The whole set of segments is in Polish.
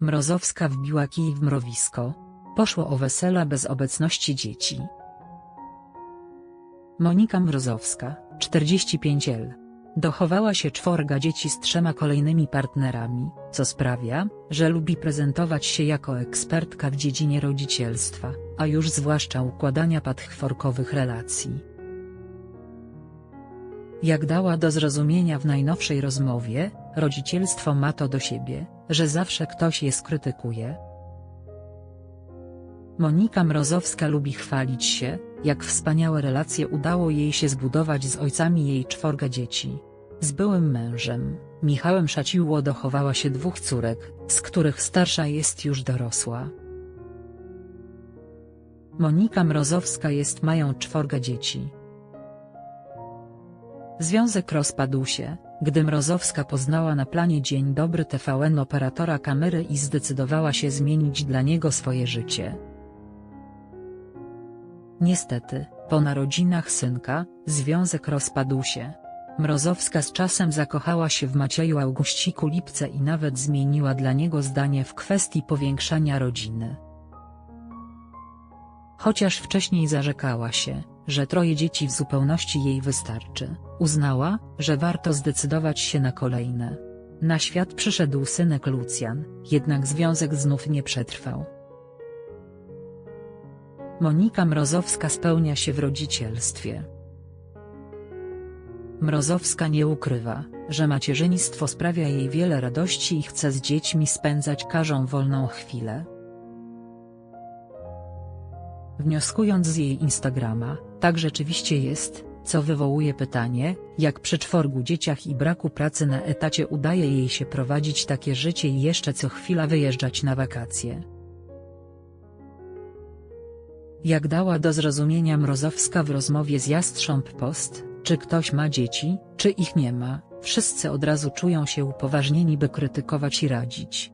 Mrozowska wbiła kij w mrowisko. Poszło o wesela bez obecności dzieci. Monika Mrozowska, 45L. Dochowała się czworga dzieci z trzema kolejnymi partnerami, co sprawia, że lubi prezentować się jako ekspertka w dziedzinie rodzicielstwa, a już zwłaszcza układania patchworkowych relacji. Jak dała do zrozumienia w najnowszej rozmowie, rodzicielstwo ma to do siebie, że zawsze ktoś je skrytykuje. Monika Mrozowska lubi chwalić się, jak wspaniałe relacje udało jej się zbudować z ojcami jej czworga dzieci. Z byłym mężem, Michałem Szaciło dochowała się dwóch córek, z których starsza jest już dorosła. Monika Mrozowska jest mają czworga dzieci. Związek rozpadł się, gdy Mrozowska poznała na planie Dzień Dobry TVN operatora kamery i zdecydowała się zmienić dla niego swoje życie. Niestety, po narodzinach synka, związek rozpadł się. Mrozowska z czasem zakochała się w Macieju Auguściku Lipce i nawet zmieniła dla niego zdanie w kwestii powiększania rodziny. Chociaż wcześniej zarzekała się, że troje dzieci w zupełności jej wystarczy, uznała, że warto zdecydować się na kolejne. Na świat przyszedł synek Lucjan, jednak związek znów nie przetrwał. Monika Mrozowska spełnia się w rodzicielstwie. Mrozowska nie ukrywa, że macierzyństwo sprawia jej wiele radości i chce z dziećmi spędzać każdą wolną chwilę. Wnioskując z jej Instagrama, tak rzeczywiście jest, co wywołuje pytanie, jak przy czworgu dzieciach i braku pracy na etacie udaje jej się prowadzić takie życie i jeszcze co chwila wyjeżdżać na wakacje. Jak dała do zrozumienia Mrozowska w rozmowie z Jastrząb Post, czy ktoś ma dzieci, czy ich nie ma, wszyscy od razu czują się upoważnieni by krytykować i radzić.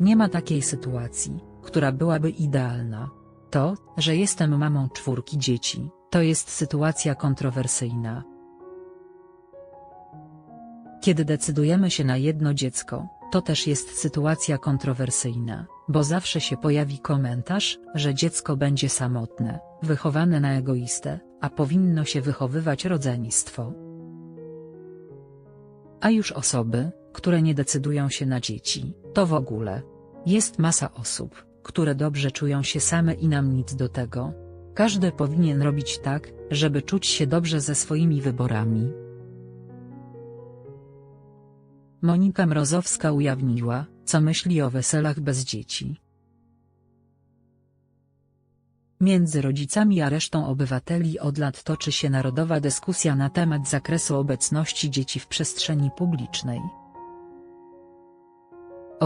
Nie ma takiej sytuacji, która byłaby idealna. To, że jestem mamą czwórki dzieci, to jest sytuacja kontrowersyjna. Kiedy decydujemy się na jedno dziecko, to też jest sytuacja kontrowersyjna, bo zawsze się pojawi komentarz, że dziecko będzie samotne, wychowane na egoistę, a powinno się wychowywać rodzeństwo. A już osoby, które nie decydują się na dzieci, to w ogóle. Jest masa osób, które dobrze czują się same i nam nic do tego. Każdy powinien robić tak, żeby czuć się dobrze ze swoimi wyborami. Monika Mrozowska ujawniła, co myśli o weselach bez dzieci. Między rodzicami a resztą obywateli od lat toczy się narodowa dyskusja na temat zakresu obecności dzieci w przestrzeni publicznej.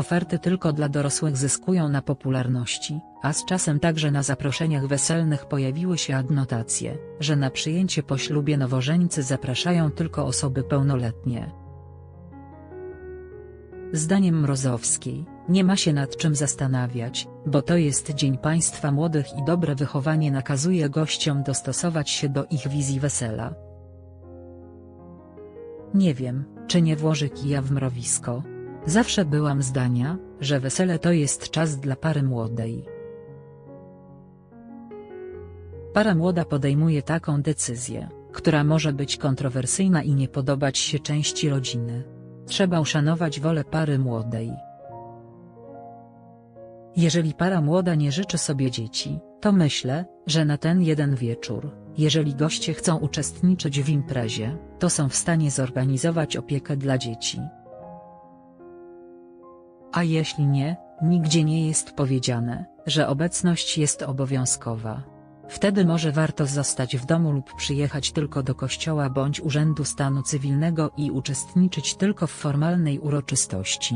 Oferty tylko dla dorosłych zyskują na popularności, a z czasem także na zaproszeniach weselnych pojawiły się adnotacje, że na przyjęcie po ślubie nowożeńcy zapraszają tylko osoby pełnoletnie. Zdaniem Mrozowskiej, nie ma się nad czym zastanawiać, bo to jest Dzień Państwa Młodych i dobre wychowanie nakazuje gościom dostosować się do ich wizji wesela. Nie wiem, czy nie włoży kija w mrowisko. Zawsze byłam zdania, że wesele to jest czas dla pary młodej. Para młoda podejmuje taką decyzję, która może być kontrowersyjna i nie podobać się części rodziny. Trzeba uszanować wolę pary młodej. Jeżeli para młoda nie życzy sobie dzieci, to myślę, że na ten jeden wieczór, jeżeli goście chcą uczestniczyć w imprezie, to są w stanie zorganizować opiekę dla dzieci. A jeśli nie, nigdzie nie jest powiedziane, że obecność jest obowiązkowa. Wtedy może warto zostać w domu lub przyjechać tylko do kościoła bądź urzędu stanu cywilnego i uczestniczyć tylko w formalnej uroczystości.